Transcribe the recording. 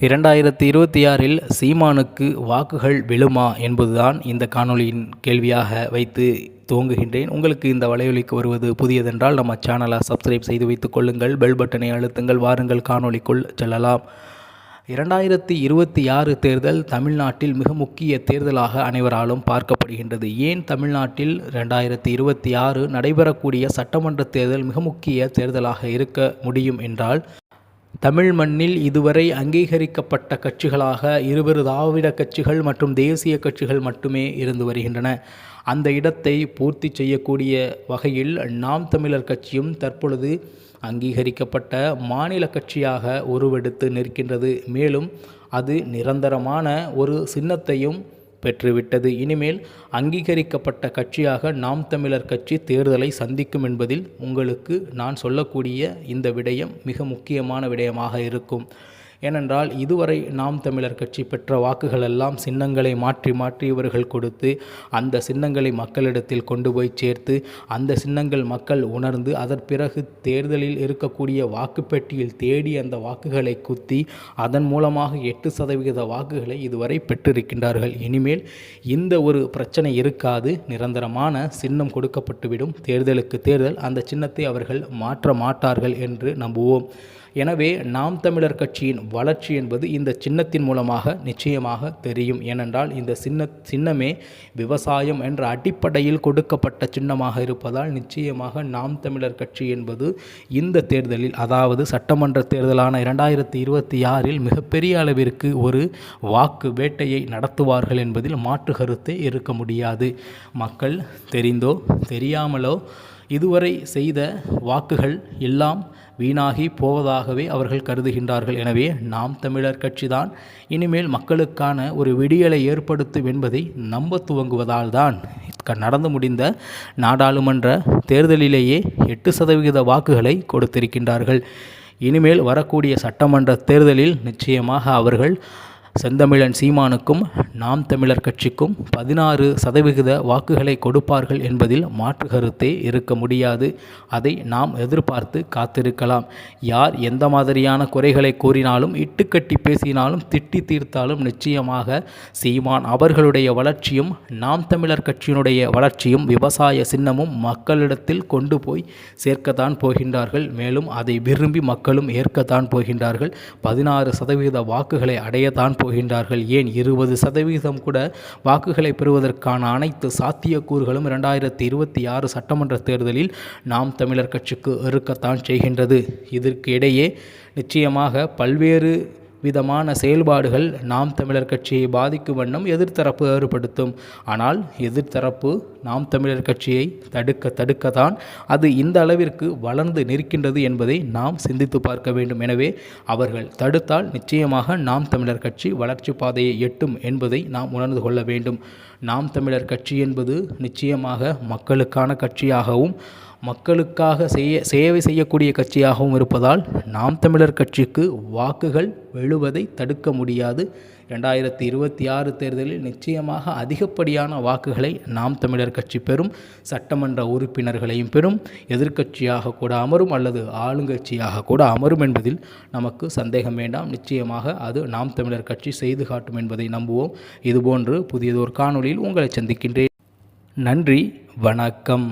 இரண்டாயிரத்தி இருபத்தி ஆறில் சீமானுக்கு வாக்குகள் விழுமா என்பதுதான் இந்த காணொளியின் கேள்வியாக வைத்து துவங்குகின்றேன். உங்களுக்கு இந்த வலையொலிக்கு வருவது புதியதென்றால் நம்ம சேனலை சப்ஸ்கிரைப் செய்து வைத்துக் கொள்ளுங்கள். பெல் பட்டனை அழுத்துங்கள். வாருங்கள். காணொளிக்குள் செல்லலாம். இரண்டாயிரத்தி இருபத்தி ஆறு தேர்தல் தமிழ்நாட்டில் மிக முக்கிய தேர்தலாக அனைவராலும் பார்க்கப்படுகின்றது. ஏன் தமிழ்நாட்டில் ரெண்டாயிரத்தி இருபத்தி ஆறு நடைபெறக்கூடிய சட்டமன்ற தேர்தல் மிக முக்கிய தேர்தலாக இருக்க முடியும் என்றால் தமிழ் மண்ணில் இதுவரை அங்கீகரிக்கப்பட்ட கட்சிகளாக இருவரு திராவிட கட்சிகள் மற்றும் தேசிய கட்சிகள் மட்டுமே இருந்து வருகின்றன. அந்த இடத்தை பூர்த்தி செய்யக்கூடிய வகையில் நாம் தமிழர் கட்சியும் தற்பொழுது அங்கீகரிக்கப்பட்ட மாநில கட்சியாக உருவெடுத்து நிற்கின்றது. மேலும் அது நிரந்தரமான ஒரு சின்னத்தையும் பெற்றுவிட்டது. இனிமேல் அங்கீகரிக்கப்பட்ட கட்சியாக நாம் தமிழர் கட்சி தேர்தலை சந்திக்கும் என்பதில் உங்களுக்கு நான் சொல்லக்கூடிய இந்த விடயம் மிக முக்கியமான விடயமாக இருக்கும். ஏனென்றால் இதுவரை நாம் தமிழர் கட்சி பெற்ற வாக்குகள் எல்லாம் சின்னங்களை மாற்றி மாற்றி இவர்கள் கொடுத்து அந்த சின்னங்களை மக்களிடத்தில் கொண்டு போய் சேர்த்து அந்த சின்னங்கள் மக்கள் உணர்ந்து அதன் பிறகு தேர்தலில் இருக்கக்கூடிய வாக்குப்பெட்டியில் தேடி அந்த வாக்குகளை குத்தி அதன் மூலமாக எட்டு சதவிகித வாக்குகளை இதுவரை பெற்றிருக்கின்றார்கள். இனிமேல் இந்த ஒரு பிரச்சனை இருக்காது. நிரந்தரமான சின்னம் கொடுக்கப்பட்டுவிடும். தேர்தலுக்கு தேர்தல் அந்த சின்னத்தை அவர்கள் மாற்ற மாட்டார்கள் என்று நம்புவோம். எனவே நாம் தமிழர் கட்சியின் வளர்ச்சி என்பது இந்த சின்னத்தின் மூலமாக நிச்சயமாக தெரியும். ஏனென்றால் இந்த சின்ன சின்னமே விவசாயம் என்ற அடிப்படையில் கொடுக்கப்பட்ட சின்னமாக இருப்பதால் நிச்சயமாக நாம் தமிழர் கட்சி என்பது இந்த தேர்தலில் அதாவது சட்டமன்ற தேர்தலான இரண்டாயிரத்தி இருபத்தி ஆறில் மிகப்பெரிய அளவிற்கு ஒரு வாக்கு வேட்டையை நடத்துவார்கள் என்பதில் மாற்று கருத்தே இருக்க முடியாது. மக்கள் தெரிந்தோ தெரியாமலோ இதுவரை செய்த வாக்குகள் எல்லாம் வீணாகி போவதாகவே அவர்கள் கருதுகின்றார்கள். எனவே நாம் தமிழர் கட்சிதான். இனிமேல் மக்களுக்கான ஒரு விடியலை ஏற்படுத்தும் என்பதை நம்ப துவங்குவதால் தான் நடந்து முடிந்த நாடாளுமன்ற தேர்தலிலேயே எட்டு சதவிகித வாக்குகளை கொடுத்திருக்கின்றார்கள். இனிமேல் வரக்கூடிய சட்டமன்ற தேர்தலில் நிச்சயமாக அவர்கள் செந்தமிழன் சீமானுக்கும் நாம் தமிழர் கட்சிக்கும் பதினாறு சதவிகித வாக்குகளை கொடுப்பார்கள் என்பதில் மாற்று கருத்தே இருக்க முடியாது. அதை நாம் எதிர்பார்த்து காத்திருக்கலாம். யார் எந்த மாதிரியான குறைகளை கூறினாலும் இட்டுக்கட்டி பேசினாலும் திட்டி தீர்த்தாலும் நிச்சயமாக சீமான் அவர்களுடைய வளர்ச்சியும் நாம் தமிழர் கட்சியினுடைய வளர்ச்சியும் விவசாய சின்னமும் மக்களிடத்தில் கொண்டு போய் சேர்க்கத்தான் போகின்றார்கள். மேலும் அதை விரும்பி மக்களும் ஏற்கத்தான் போகின்றார்கள். பதினாறு சதவீத வாக்குகளை அடையத்தான் போகின்றார்கள். ஏன்? இருபது சதவீதம் கூட வாக்குகளை பெறுவதற்கான அனைத்து சாத்தியக்கூறுகளும் இரண்டாயிரத்தி இருபத்தி ஆறு சட்டமன்ற தேர்தலில் நாம் தமிழர் கட்சிக்கு இருக்கத்தான் செய்கின்றது. இதற்கு இடையே நிச்சயமாக பல்வேறு விதமான செயல்பாடுகள் நாம் தமிழர் கட்சியை பாதிக்கும் வண்ணம் எதிர்த்தரப்பு ஏற்படுத்தும். ஆனால் எதிர்த்தரப்பு நாம் தமிழர் கட்சியை தடுக்க தடுக்கத்தான் அது இந்த அளவிற்கு வளர்ந்து நிற்கின்றது என்பதை நாம் சிந்தித்து பார்க்க வேண்டும். எனவே அவர்கள் தடுத்தால் நிச்சயமாக நாம் தமிழர் கட்சி வளர்ச்சி பாதையை எட்டும் என்பதை நாம் உணர்ந்து கொள்ள வேண்டும். நாம் தமிழர் கட்சி என்பது நிச்சயமாக மக்களுக்கான கட்சியாகவும் மக்களுக்காக செய்ய சேவை செய்யக்கூடிய கட்சியாகவும் இருப்பதால் நாம் தமிழர் கட்சிக்கு வாக்குகள் விழுவதை தடுக்க முடியாது. ரெண்டாயிரத்தி இருபத்தி ஆறு தேர்தலில் நிச்சயமாக அதிகப்படியான வாக்குகளை நாம் தமிழர் கட்சி பெறும். சட்டமன்ற உறுப்பினர்களையும் பெறும். எதிர்க்கட்சியாக கூட அமரும் அல்லது ஆளுங்கட்சியாக கூட அமரும் என்பதில் நமக்கு சந்தேகம் வேண்டாம். நிச்சயமாக அது நாம் தமிழர் கட்சி செய்து காட்டும் என்பதை நம்புவோம். இதுபோன்று புதியதொரு காணொலியில் உங்களை சந்திக்கின்றேன். நன்றி வணக்கம்.